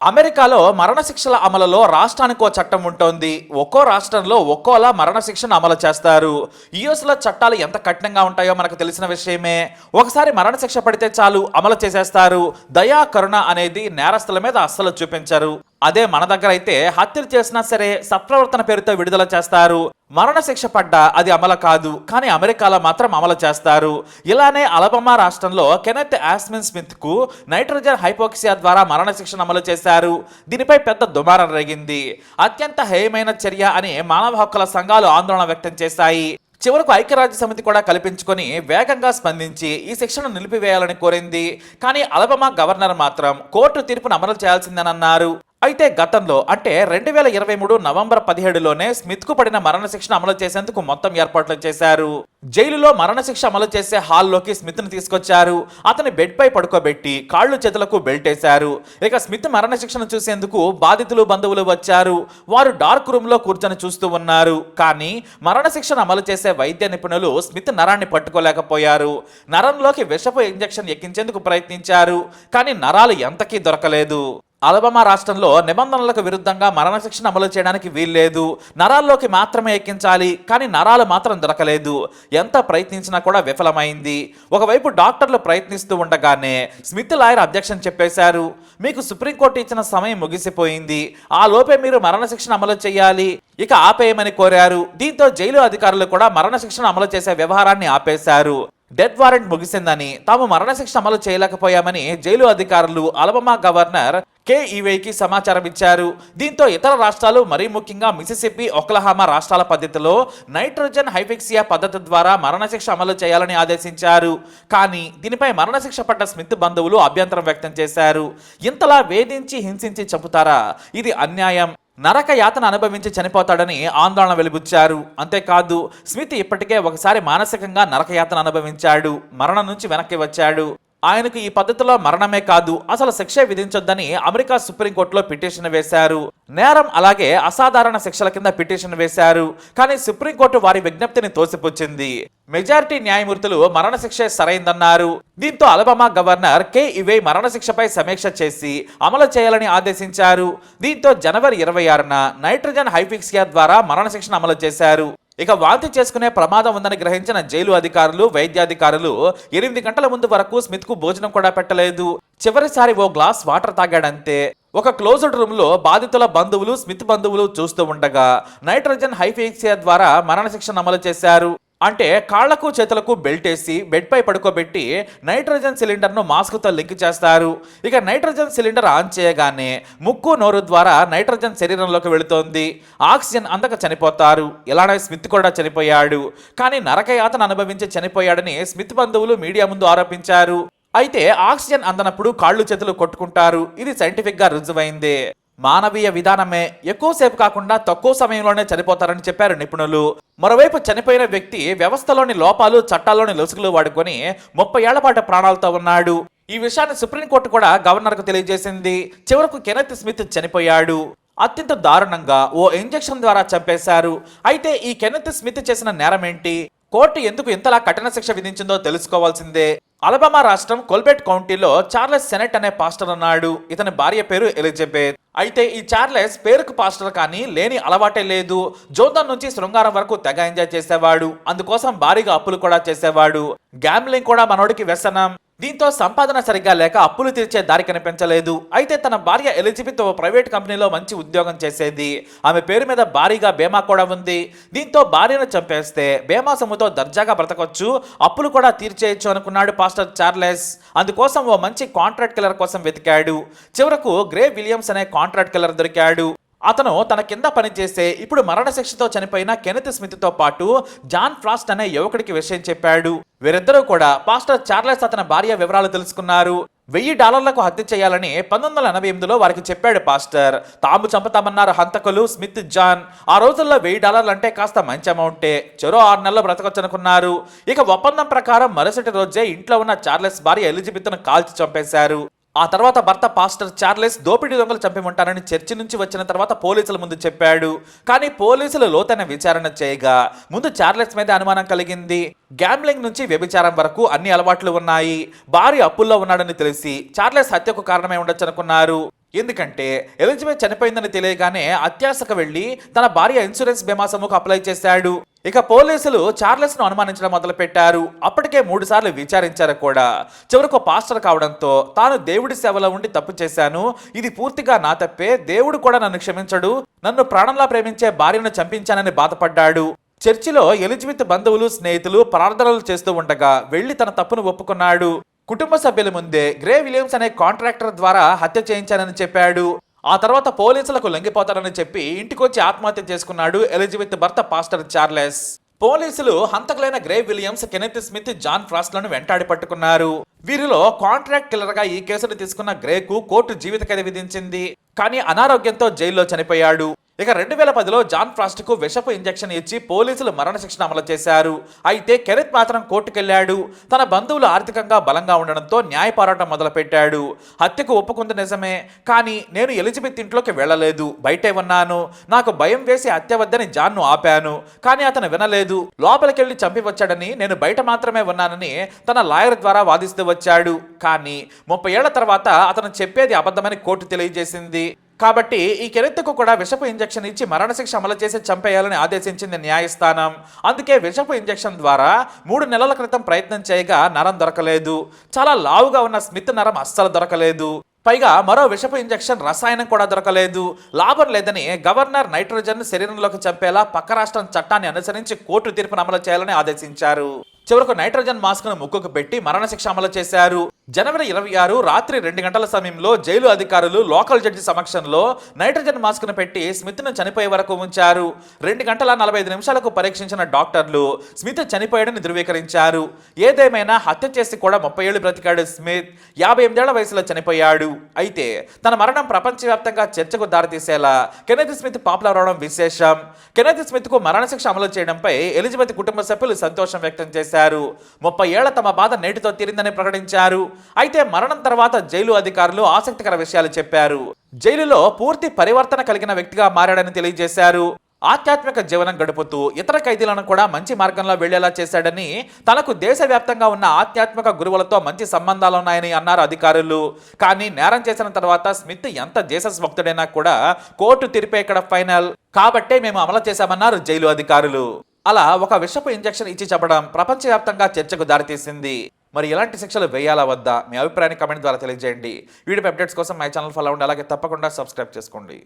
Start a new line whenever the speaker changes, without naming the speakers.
అమెరికాలో మరణశిక్షల అమలులో రాష్ట్రానికి ఓ చట్టం ఉంటుంది. ఒక్కో రాష్ట్రంలో ఒక్కోలా మరణశిక్షను అమలు చేస్తారు. యుఎస్లో చట్టాలు ఎంత కఠినంగా ఉంటాయో మనకు తెలిసిన విషయమే. ఒకసారి మరణశిక్ష పడితే చాలు అమలు చేసేస్తారు. దయా కరుణ అనేది నేరస్తుల మీద అస్సలు చూపించరు. అదే మన దగ్గర అయితే హత్యలు చేసినా సరే సత్ప్రవర్తన పేరుతో విడుదల చేస్తారు. మరణశిక్ష పడ్డా అది అమలు కాదు కానీ అమెరికాలో మాత్రం అమలు చేస్తారు. ఇలానే అలబమా రాష్ట్రంలో కెనెత్ ఆస్మిన్ స్మిత్కు నైట్రోజన్ హైపోక్సియా ద్వారా మరణశిక్షను అమలు చేశారు. దీనిపై పెద్ద దుమారం రేగింది. అత్యంత హేయమైన చర్య అని మానవ హక్కుల సంఘాలు ఆందోళన వ్యక్తం చేశాయి. చివరకు ఐక్యరాజ్య సమితి కూడా కల్పించుకొని వేగంగా స్పందించి ఈ శిక్షను నిలిపివేయాలని కోరింది. కానీ అలబమా గవర్నర్ మాత్రం కోర్టు తీర్పును అమలు చేయాల్సిందని అన్నారు అయితే గతంలో అంటే రెండు వేల ఇరవై మూడు నవంబర్ పదిహేడులోనే స్మిత్కు పడిన మరణశిక్షను అమలు చేసేందుకు మొత్తం ఏర్పాట్లు చేశారు. జైలులో మరణశిక్ష అమలు చేసే హాల్లోకి స్మిత్ను తీసుకొచ్చారు. అతని బెడ్పై పడుకోబెట్టి కాళ్ళు చేతులకు బెల్ట్ వేశారు. ఇక స్మిత్ మరణశిక్షను చూసేందుకు బాధితులు బంధువులు వచ్చారు. వారు డార్క్ రూమ్లో కూర్చొని చూస్తూ ఉన్నారు. కానీ మరణశిక్షను అమలు చేసే వైద్య నిపుణులు స్మిత్ నరాన్ని పట్టుకోలేకపోయారు. నరంలోకి విషపు ఇంజెక్షన్ ఎక్కించేందుకు ప్రయత్నించారు. కానీ నరాలు ఎంతకీ దొరకలేదు. అలబమా రాష్ట్రంలో నిబంధనలకు విరుద్ధంగా మరణశిక్షను అమలు చేయడానికి వీల్లేదు. నరాల్లోకి మాత్రమే ఎక్కించాలి కానీ నరాలు మాత్రం దొరకలేదు. ఎంత ప్రయత్నించినా కూడా విఫలమైంది. ఒకవైపు డాక్టర్లు ప్రయత్నిస్తూ ఉండగానే స్మిత్ లాయర్ అబ్జెక్షన్ చెప్పేశారు. మీకు సుప్రీంకోర్టు ఇచ్చిన సమయం ముగిసిపోయింది. ఆ లోపే మీరు మరణశిక్షను అమలు చేయాలి. ఇక ఆపేయమని కోరారు. దీంతో జైలు అధికారులు కూడా మరణశిక్షను అమలు చేసే వ్యవహారాన్ని ఆపేశారు. డెత్ వారెంట్ ముగిసిందని తాము మరణశిక్ష అమలు చేయలేకపోయామని జైలు అధికారులు అలబమా గవర్నర్ కే ఈవేకి సమాచారం ఇచ్చారు. దీంతో ఇతర రాష్ట్రాలు మరీ ముఖ్యంగా మిసిసిపి ఒక్లహామా రాష్ట్రాల పద్ధతిలో నైట్రోజన్ హైఫిక్సియా పద్ధతి ద్వారా మరణశిక్ష అమలు చేయాలని ఆదేశించారు. కానీ దీనిపై మరణశిక్ష పడ్డ స్మిత్ బంధువులు అభ్యంతరం వ్యక్తం చేశారు. ఇంతలా వేధించి హింసించి చంపుతారా ఇది అన్యాయం. నరక యాతన అనుభవించి చనిపోతాడని ఆందోళన వెలిబుచ్చారు అంతేకాదు స్మిత్ ఇప్పటికే ఒకసారి మానసికంగా నరకయాతన అనుభవించాడు. మరణం నుంచి వెనక్కి వచ్చాడు. ఆయనకు ఈ పద్ధతిలో మరణమే కాదు అసలు శిక్ష విధించొద్దని అమెరికా సుప్రీంకోర్టులో పిటిషన్ వేశారు. నేరం అలాగే అసాధారణ శిక్షల కింద పిటిషన్ వేశారు. కానీ సుప్రీంకోర్టు వారి విజ్ఞప్తిని తోసిపుచ్చింది. మెజారిటీ న్యాయమూర్తులు మరణశిక్ష సరైందన్నారు. దీంతో అలబమా గవర్నర్ కె. ఇవే మరణశిక్షపై సమీక్ష చేసి అమలు చేయాలని ఆదేశించారు. దీంతో జనవరి ఇరవై ఆరున నైట్రోజన్ హైఫిక్సియా ద్వారా మరణశిక్షను అమలు చేశారు. ఇక వాంతి చేసుకునే ప్రమాదం ఉందని గ్రహించిన జైలు అధికారులు వైద్యాధికారులు ఎనిమిది గంటల ముందు వరకు స్మిత్కు భోజనం కూడా పెట్టలేదు. చివరిసారి ఓ గ్లాస్ వాటర్ తాగాడంతే. ఒక క్లోజ్డ్ రూమ్లో బాధితుల బంధువులు స్మిత్ బంధువులు చూస్తూ ఉండగా నైట్రోజన్ హైఫిక్సియా ద్వారా మరణశిక్షను అమలు చేశారు. అంటే కాళ్ళకు చేతులకు బెల్ట్ వేసి బెడ్ పై పడుకోబెట్టి నైట్రోజన్ సిలిండర్ను మాస్క్తో లింక్ చేస్తారు. ఇక నైట్రోజన్ సిలిండర్ ఆన్ చేయగానే ముక్కు నోరు ద్వారా నైట్రోజన్ శరీరంలోకి వెళుతోంది. ఆక్సిజన్ అందక చనిపోతారు. ఇలానే స్మిత్ కూడా చనిపోయాడు. కానీ నరకయాతన అనుభవించి చనిపోయాడని స్మిత్ బంధువులు మీడియా ముందు ఆరోపించారు. అయితే ఆక్సిజన్ అందనప్పుడు కాళ్ళు చేతులు కొట్టుకుంటారు. ఇది సైంటిఫిక్గా రుజువైందే రుజువైంది. మానవీయ విధానమే ఎక్కువసేపు కాకుండా తక్కువ సమయంలోనే చనిపోతారని చెప్పారు నిపుణులు. మరోవైపు చనిపోయిన వ్యక్తి వ్యవస్థలోని లోపాలు చట్టాల్లోని లొసుగులు వాడుకొని ముప్పై ఏళ్ళ పాటు ప్రాణాలతో ఉన్నాడు. ఈ విషయాన్ని సుప్రీంకోర్టు కూడా గవర్నర్కు తెలియజేసింది. చివరకు కెనత్ స్మిత్ చనిపోయాడు. అత్యంత దారుణంగా ఓ ఇంజెక్షన్ ద్వారా చంపేశారు. అయితే ఈ కెనెత్ స్మిత్ చేసిన నేరం ఏంటి కోర్టు ఎందుకు ఇంతలా కఠిన శిక్ష విధించిందో తెలుసుకోవాల్సిందే. అలబామా రాష్ట్రం కొల్బెట్ కౌంటీలో చార్లెస్ సెనెట్ అనే పాస్టర్ ఉన్నాడు. ఇతని భార్య పేరు ఎలిజబెత్. అయితే ఈ చార్లెస్ పేరుకు పాస్టర్ కానీ లేని అలవాటే లేదు. జోర్దాన్ నుంచి శృంగారం వరకు తెగ ఎంజాయ్ చేసేవాడు. అందుకోసం భారీగా అప్పులు కూడా చేసేవాడు. గ్యామ్లింగ్ కూడా మనోడికి వ్యసనం. దీంతో సంపాదన సరిగ్గా లేక అప్పులు తీర్చే దారి కనిపించలేదు. అయితే తన భార్య ఎలిజబెత్ ఓ ప్రైవేట్ కంపెనీలో మంచి ఉద్యోగం చేసేది. ఆమె పేరు మీద భారీగా బీమా కూడా ఉంది. దీంతో భార్యను చంపేస్తే బీమా సొమ్ముతో దర్జాగా బ్రతకొచ్చు. అప్పులు కూడా తీర్చేయచ్చు అనుకున్నాడు పాస్టర్ చార్లెస్. అందుకోసం ఓ మంచి కాంట్రాక్ట్ కిల్లర్ కోసం వెతికాడు. చివరకు గ్రే విలియమ్స్ అనే కాంట్రాక్ట్ కిల్లర్ దొరికాడు. అతను తన కింద పనిచేసే ఇప్పుడు మరణశిక్షతో చనిపోయిన కెనత్ స్మిత్తో పాటు జాన్ ఫ్రాస్ట్ అనే యువకుడికి విషయం చెప్పాడు. వీరిద్దరూ కూడా పాస్టర్ చార్లెస్ అతని భార్య వివరాలు తెలుసుకున్నారు. వెయ్యి డాలర్లకు హత్య చేయాలని పంతొమ్మిది వందల ఎనభై ఎనిమిదిలో వారికి చెప్పాడు పాస్టర్. తాము చంపుతామన్నారు హంతకులు స్మిత్ జాన్. ఆ రోజుల్లో వెయ్యి డాలర్లు అంటే కాస్త మంచి అమౌంటే. చెరో ఆరు నెలలు బ్రతకొచ్చనుకున్నారు. ఇక ఒప్పందం ప్రకారం మరుసటి రోజే ఇంట్లో ఉన్న చార్లెస్ భార్య ఎలిజబెత్ను కాల్చి చంపేశారు. ఆ తర్వాత భర్త పాస్టర్ చార్లెస్ దోపిడీ దొంగలు చంపమంటారని చర్చి నుంచి వచ్చిన తర్వాత పోలీసుల ముందు చెప్పాడు. కానీ పోలీసులు లోతైన విచారణ చేయగా ముందు చార్లెస్ మీద అనుమానం కలిగింది. గ్యాంబ్లింగ్ నుంచి వ్యభిచారం వరకు అన్ని అలవాట్లు ఉన్నాయి. భార్య అప్పుల్లో ఉన్నాడని తెలిసి చార్లెస్ హత్యకు కారణమై ఉండొచ్చు అనుకున్నారు ఎందుకంటే ఎలిజబెత్ చనిపోయిందని తెలియగానే అత్యాశకు వెళ్ళి తన భార్య ఇన్సూరెన్స్ బీమా సొమ్ముకు అప్లై చేశాడు. ఇక పోలీసులు చార్లెస్ను అనుమానించడం మొదలుపెట్టారు. అప్పటికే మూడు సార్లు విచారించారు కూడా. చివరకు పాస్టర్ కావడంతో తాను దేవుడి సేవలో ఉండి తప్పు చేశాను. ఇది పూర్తిగా నా తప్పే. దేవుడు కూడా నన్ను క్షమించడు. నన్ను ప్రాణంలా ప్రేమించే భార్యను చంపించానని బాధపడ్డాడు. చర్చిలో ఎలిజబెత్ బంధువులు స్నేహితులు ప్రార్థనలు చేస్తూ ఉండగా వెళ్ళి తన తప్పును ఒప్పుకున్నాడు. కుటుంబ సభ్యుల ముందే గ్రే విలియమ్స్ అనే కాంట్రాక్టర్ ద్వారా హత్య చేయించానని చెప్పాడు. ఆ తర్వాత పోలీసులకు లొంగిపోతాడని చెప్పి ఇంటికొచ్చి ఆత్మహత్య చేసుకున్నాడు ఎలిజబెత్ భర్త పాస్టర్ చార్లెస్. పోలీసులు హంతకులైన Gray Williams Kenneth Smith John ఫ్రాస్ట్లను వెంటాడి పట్టుకున్నారు. వీరిలో కాంట్రాక్ట్ కిల్లర్గా ఈ కేసును తీసుకున్న గ్రేకు కోర్టు జీవిత ఖైదు విధించింది. కానీ అనారోగ్యంతో జైల్లో చనిపోయాడు. ఇక రెండు వేల పదిలో జాన్ ఫ్రాస్ట్కు విషపు ఇంజెక్షన్ ఇచ్చి పోలీసులు మరణశిక్షణ అమలు చేశారు. అయితే కెరెత్ మాత్రం కోర్టుకెళ్ళాడు తన బంధువులు ఆర్థికంగా బలంగా ఉండడంతో న్యాయ పోరాటం మొదలుపెట్టాడు. హత్యకు ఒప్పుకుంది నిజమే కానీ నేను ఎలిజబెత్ ఇంట్లోకి వెళ్ళలేదు. బయటే ఉన్నాను. నాకు భయం వేసి హత్య వద్దని జాన్ను ఆపాను కానీ అతను వినలేదు. లోపలికెళ్ళి చంపి వచ్చాడని నేను బయట మాత్రమే ఉన్నానని తన లాయర్ ద్వారా వాదిస్తూ వచ్చాడు. కానీ ముప్పై ఏళ్ళ తర్వాత అతను చెప్పేది అబద్ధమని కోర్టు తెలియజేసింది. కాబట్టి ఈ కెరెత్తుకు కూడా విషపు ఇంజెక్షన్ ఇచ్చి మరణశిక్ష అమలు చేసి చంపేయాలని ఆదేశించింది న్యాయస్థానం. అందుకే విషపు ఇంజెక్షన్ ద్వారా మూడు నెలల క్రితం ప్రయత్నం చేయగా నరం దొరకలేదు. చాలా లావుగా ఉన్న స్మిత్ నరం అస్సలు దొరకలేదు. పైగా మరో విషపు ఇంజెక్షన్ రసాయనం కూడా దొరకలేదు. లాభం లేదని గవర్నర్ నైట్రోజన్ శరీరంలోకి చంపేలా పక్క రాష్ట్రం చట్టాన్ని అనుసరించి కోర్టు తీర్పును అమలు చేయాలని ఆదేశించారు. చివరకు నైట్రోజన్ మాస్క్ను ముక్కుకు పెట్టి మరణశిక్ష అమలు చేశారు. జనవరి ఇరవై ఆరు రాత్రి రెండు గంటల సమయంలో జైలు అధికారులు లోకల్ జడ్జి సమక్షంలో నైట్రోజన్ మాస్క్ను పెట్టి స్మిత్ను చనిపోయే వరకు ఉంచారు. రెండు గంటల నలభై ఐదు నిమిషాలకు పరీక్షించిన డాక్టర్లు స్మిత్ చనిపోయాడని ధృవీకరించారు. ఏదేమైనా హత్య చేసి కూడా ముప్పై ఏళ్ళు బ్రతికాడు స్మిత్. యాభై ఎనిమిదేళ్ళ వయసులో చనిపోయాడు. అయితే తన మరణం ప్రపంచవ్యాప్తంగా చర్చకు దారితీసేలా కెనెత్ స్మిత్ పాపులర్ అవడం విశేషం. కెనెత్ స్మిత్కు మరణశిక్ష అమలు చేయడంపై ఎలిజబెత్ కుటుంబ సభ్యులు సంతోషం వ్యక్తం చేశారు. ముప్పై ఏళ్ళ తమ బాధ నేటితో తీరిందని ప్రకటించారు. అయితే మరణం తర్వాత జైలు అధికారులు ఆసక్తికర విషయాలు చెప్పారు. జైలులో పూర్తి పరివర్తన కలిగిన వ్యక్తిగా మారాడని తెలియజేశారు. ఆధ్యాత్మిక జీవనం గడుపుతూ ఇతర ఖైదీలను కూడా మంచి మార్గంలో వెళ్ళేలా చేశాడని తనకు దేశవ్యాప్తంగా ఉన్న ఆధ్యాత్మిక గురువులతో మంచి సంబంధాలు ఉన్నాయని అన్నారు అధికారులు. కానీ నేరం చేసిన తర్వాత స్మిత్ ఎంత దేశస్భక్తుడైనా కూడా కోర్టు తీర్పే ఇక్కడ ఫైనల్. కాబట్టే మేము అమలు చేశామన్నారు జైలు అధికారులు. అలా ఒక విషపు ఇంజెక్షన్ ఇచ్చి చెప్పడం ప్రపంచవ్యాప్తంగా చర్చకు దారితీసింది. మరి ఎలాంటి శిక్షలు వేయాలా వద్దా? మీ అభిప్రాయాన్ని కమెంట్ ద్వారా తెలియజేయండి. వీడియో అప్డేట్స్ కోసం మై ఛానల్ ఫాలో అవ్వండి. అలాగే తప్పకుండా సబ్స్క్రైబ్ చేసుకోండి.